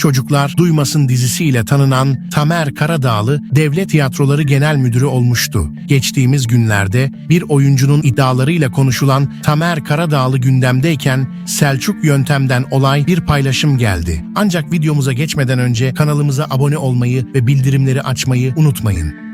Çocuklar Duymasın dizisiyle tanınan Tamer Karadağlı Devlet Tiyatroları Genel Müdürü olmuştu. Geçtiğimiz günlerde bir oyuncunun iddialarıyla konuşulan Tamer Karadağlı gündemdeyken Selçuk Yöntem'den olay bir paylaşım geldi. Ancak videomuza geçmeden önce kanalımıza abone olmayı ve bildirimleri açmayı unutmayın.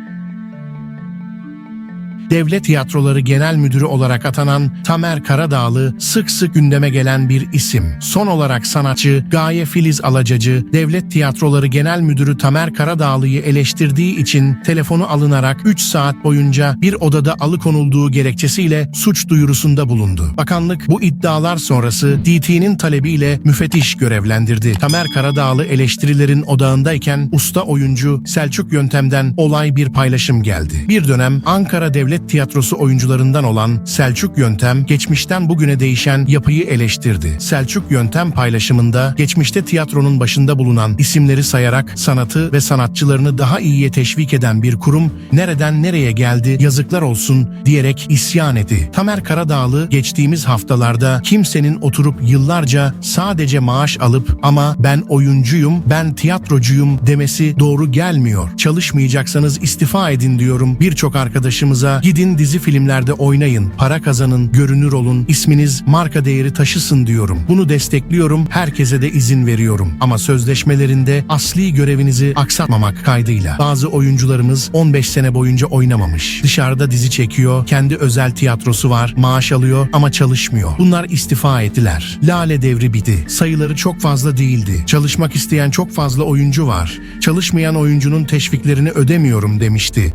Devlet Tiyatroları Genel Müdürü olarak atanan Tamer Karadağlı sık sık gündeme gelen bir isim. Son olarak sanatçı Gaye Filiz Alacacı, Devlet Tiyatroları Genel Müdürü Tamer Karadağlı'yı eleştirdiği için telefonu alınarak 3 saat boyunca bir odada alıkonulduğu gerekçesiyle suç duyurusunda bulundu. Bakanlık bu iddialar sonrası DT'nin talebiyle müfettiş görevlendirdi. Tamer Karadağlı eleştirilerin odağındayken usta oyuncu Selçuk Yöntem'den olay bir paylaşım geldi. Bir dönem Ankara Devlet Tiyatrosu oyuncularından olan Selçuk Yöntem, geçmişten bugüne değişen yapıyı eleştirdi. Selçuk Yöntem paylaşımında geçmişte tiyatronun başında bulunan isimleri sayarak sanatı ve sanatçılarını daha iyiye teşvik eden bir kurum nereden nereye geldi yazıklar olsun diyerek isyan etti. Tamer Karadağlı geçtiğimiz haftalarda kimsenin oturup yıllarca sadece maaş alıp ama ben oyuncuyum, ben tiyatrocuyum demesi doğru gelmiyor. Çalışmayacaksanız istifa edin diyorum birçok arkadaşımıza gidin dizi filmlerde oynayın, para kazanın, görünür olun, isminiz marka değeri taşısın diyorum. Bunu destekliyorum, herkese de izin veriyorum. Ama sözleşmelerinde asli görevinizi aksatmamak kaydıyla. Bazı oyuncularımız 15 sene boyunca oynamamış. Dışarıda dizi çekiyor, kendi özel tiyatrosu var, maaş alıyor ama çalışmıyor. Bunlar istifa ettiler. Lale devri bitti. Sayıları çok fazla değildi. Çalışmak isteyen çok fazla oyuncu var. Çalışmayan oyuncunun teşviklerini ödemiyorum demişti.